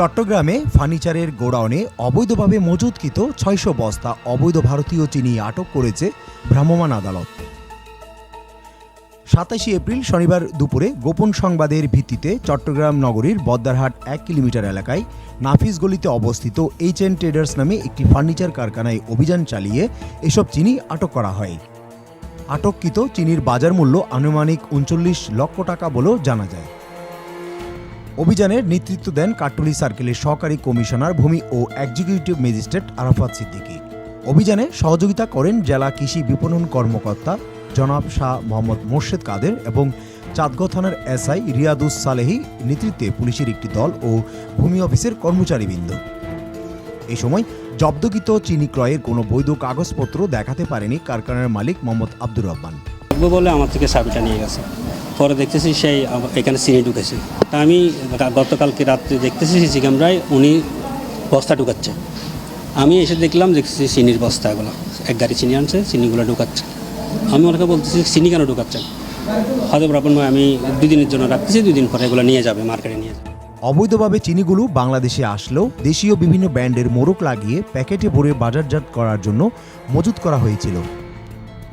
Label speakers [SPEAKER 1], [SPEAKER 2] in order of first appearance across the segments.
[SPEAKER 1] চট্টগ্রামে ফার্নিচারের গোডাউনে অবৈধভাবে মজুতকৃত ছয়শো বস্তা অবৈধ ভারতীয় চিনি আটক করেছে ভ্রাম্যমাণ আদালত। সাতাশে এপ্রিল শনিবার দুপুরে গোপন সংবাদের ভিত্তিতে চট্টগ্রাম নগরীর বদ্দারহাট এক কিলোমিটার এলাকায় নাফিস গলিতে অবস্থিত এইচ এন ট্রেডার্স নামে একটি ফার্নিচার কারখানায় অভিযান চালিয়ে এসব চিনি আটক করা হয়। আটককৃত চিনির বাজার মূল্য আনুমানিক উনচল্লিশ লক্ষ টাকা বলেও জানা যায়। অভিযানের নেতৃত্ব দেন কাটুলি সার্কেলের সহকারী কমিশনার ভূমি ও এক্সিকিউটিভ ম্যাজিস্ট্রেট আরাফাত সিদ্দিকী। অভিযানে সহযোগিতা করেন জেলা কৃষি বিপণন কর্মকর্তা জনাব শাহ মোহাম্মদ মোর্শেদ কাদের এবং চাঁদগাঁও থানার এসআই রিয়াদুস সালেহি নেতৃত্বে পুলিশের একটি দল ও ভূমি অফিসের কর্মচারীবৃন্দ। এই সময় জব্দকৃত চিনি ক্রয়ের কোনো বৈধ কাগজপত্র দেখাতে পারেনি কারখানার মালিক মোহাম্মদ আব্দুর রহমান।
[SPEAKER 2] বলে আমার থেকে চাবিটা নিয়ে গেছে। পরে দেখতেছি সেই এখানে চিনি ঢুকেছে। তা আমি গতকালকে রাত্রে দেখতেছি সিসি ক্যামেরায় উনি বস্তা ঢুকাচ্ছে। আমি এসে দেখলাম দেখছি চিনির বস্তা এগুলো, এক গাড়ি চিনি আনছে চিনিগুলো ঢুকাচ্ছে। আমি ওনাকে বলতেছি চিনি কেন ঢুকাচ্ছেন? হয়তো নয় আমি দুই দিনের জন্য রাখতেছি দুই দিন পরে এগুলো নিয়ে যাবে, মার্কেটে নিয়ে যাবে।
[SPEAKER 1] অবৈধভাবে চিনিগুলো বাংলাদেশে আসলেও দেশীয় বিভিন্ন ব্র্যান্ডের মোড়ক লাগিয়ে প্যাকেটে ভরে বাজারজাত করার জন্য মজুত করা হয়েছিল।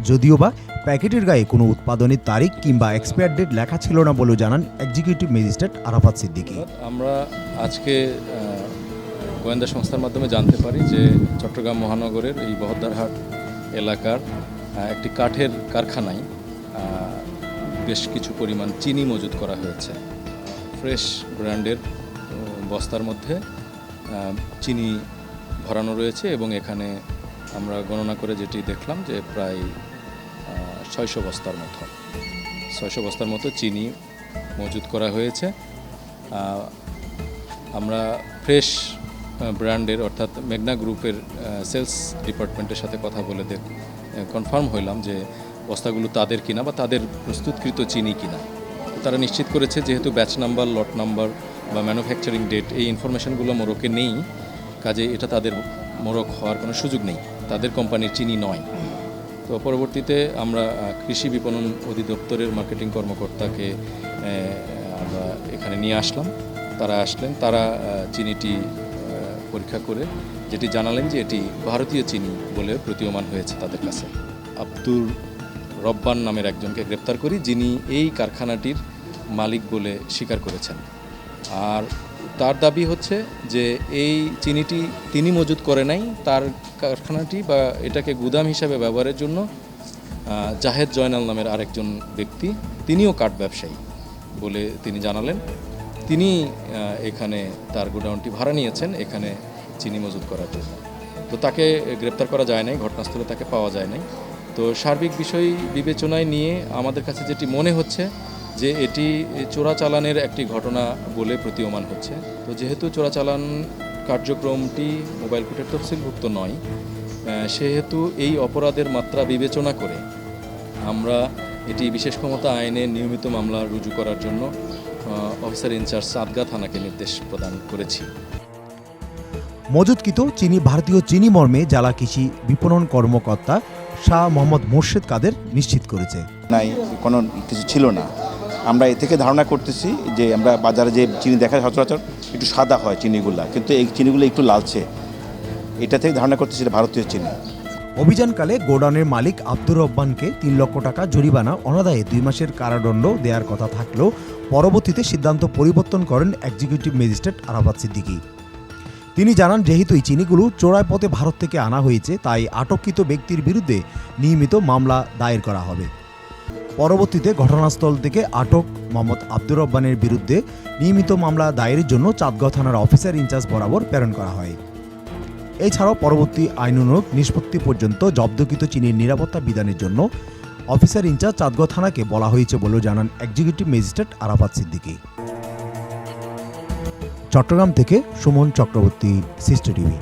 [SPEAKER 1] যদিও বা প্যাকেটের গায়ে কোনো উৎপাদনের তারিখ কিংবা এক্সপায়ার ডেট লেখা ছিল না বলেও জানান এক্সিকিউটিভ ম্যাজিস্ট্রেট আরাফাত সিদ্দিকী।
[SPEAKER 3] আমরা আজকে গোয়েন্দা সংস্থার মাধ্যমে জানতে পারি যে চট্টগ্রাম মহানগরের এই বহদ্দারহাট এলাকার একটি কাঠের কারখানায় বেশ কিছু পরিমাণ চিনি মজুত করা হয়েছে। ফ্রেশ ব্র্যান্ডের বস্তার মধ্যে চিনি ভরানো রয়েছে এবং এখানে আমরা গণনা করে যেটি দেখলাম যে প্রায় ছয়শো বস্তার মতো। ছয়শো বস্তার মতো চিনি মজুত করা হয়েছে। আমরা ফ্রেশ ব্র্যান্ডের অর্থাৎ মেঘনা গ্রুপের সেলস ডিপার্টমেন্টের সাথে কথা বলে দেখ কনফার্ম হইলাম যে বস্তাগুলো তাদের কিনা বা তাদের প্রস্তুতকৃত চিনি কিনা। তারা নিশ্চিত করেছে যেহেতু ব্যাচ নাম্বার লট নাম্বার বা ম্যানুফ্যাকচারিং ডেট এই ইনফরমেশনগুলো মোরকে নেই, কাজে এটা তাদের মোরক হওয়ার কোনো সুযোগ নেই। তাদের কোম্পানির চিনি নয়। তো পরবর্তীতে আমরা কৃষি বিপণন অধিদপ্তরের মার্কেটিং কর্মকর্তাকে আমরা এখানে নিয়ে আসলাম। তারা আসলেন, তারা চিনিটি পরীক্ষা করে যেটি জানালেন যে এটি ভারতীয় চিনি বলে প্রতীয়মান হয়েছে তাদের কাছে। আব্দুর রব্বান নামের একজনকে গ্রেপ্তার করি যিনি এই কারখানাটির মালিক বলে স্বীকার করেছেন। আর তার দাবি হচ্ছে যে এই চিনিটি তিনি মজুত করে নাই, তার কারখানাটি বা এটাকে গুদাম হিসাবে ব্যবহারের জন্য জাহেদ জয়নাল নামের আরেকজন ব্যক্তি, তিনিও কাঠ ব্যবসায়ী বলে তিনি জানালেন। তিনি এখানে তার গোডাউনটি ভাড়া নিয়েছেন, এখানে চিনি মজুত করার জন্য। তো তাকে গ্রেপ্তার করা যায় নাই, ঘটনাস্থলে তাকে পাওয়া যায় নাই। তো সার্বিক বিষয় বিবেচনায় নিয়ে আমাদের কাছে যেটি মনে হচ্ছে যে এটি চোরাচালানের একটি ঘটনা বলে প্রতীয়মান হচ্ছে। তো যেহেতু চোরাচালান কার্যক্রমটি মোবাইল কোর্টের তফসিলভুক্ত নয় সেহেতু এই অপরাধের মাত্রা বিবেচনা করে আমরা এটি বিশেষ ক্ষমতা আইনে নিয়মিত মামলা রুজু করার জন্য অফিসার ইনচার্জ সাদগা থানাকে নির্দেশ প্রদান করেছি।
[SPEAKER 1] মজুতকৃত চিনি ভারতীয় চিনি মর্মে জেলা কৃষি বিপণন কর্মকর্তা শাহ মোহাম্মদ মোর্শেদ কাদের নিশ্চিত করেছে।
[SPEAKER 4] নাই কোনো কিছু ছিল না। আমরা এ থেকে ধারণা করতেছি যে আমরা বাজারে যে চিনি দেখা সচরাচর একটু সাদা হয় চিনিগুলা, কিন্তু এই চিনিগুলো একটু লালচে। এটা থেকে ধারণা করতেছি এটা ভারতীয় চিনি।
[SPEAKER 1] অভিযানকালে গোডাউনের মালিক আব্দুর রব্বানকে তিন লক্ষ টাকা জরিমানা, অনাদায়ে দুই মাসের কারাদণ্ড দেওয়ার কথা থাকলেও পরবর্তীতে সিদ্ধান্ত পরিবর্তন করেন এক্সিকিউটিভ ম্যাজিস্ট্রেট আরাফাত সিদ্দিকী। তিনি জানান, যেহেতু এই চিনিগুলো চোরায় পথে ভারত থেকে আনা হয়েছে, তাই আটককৃত ব্যক্তির বিরুদ্ধে নিয়মিত মামলা দায়ের করা হবে। পরবর্তীতে ঘটনাস্থল থেকে আটক মোহাম্মদ আব্দুর রব্বানের বিরুদ্ধে নিয়মিত মামলা দায়েরের জন্য চাঁদগাঁও থানার অফিসার ইনচার্জ বরাবর প্রেরণ করা হয়। এছাড়াও পরবর্তী আইনানুগ নিষ্পত্তি পর্যন্ত জব্দকৃত চিনির নিরাপত্তা বিধানের জন্য অফিসার ইনচার্জ চাঁদগাঁও থানাকে বলা হয়েছে বলেও জানান এক্সিকিউটিভ ম্যাজিস্ট্রেট আরাফাত সিদ্দিকী। চট্টগ্রাম থেকে সুমন চক্রবর্তী, সিস্টার টিভি।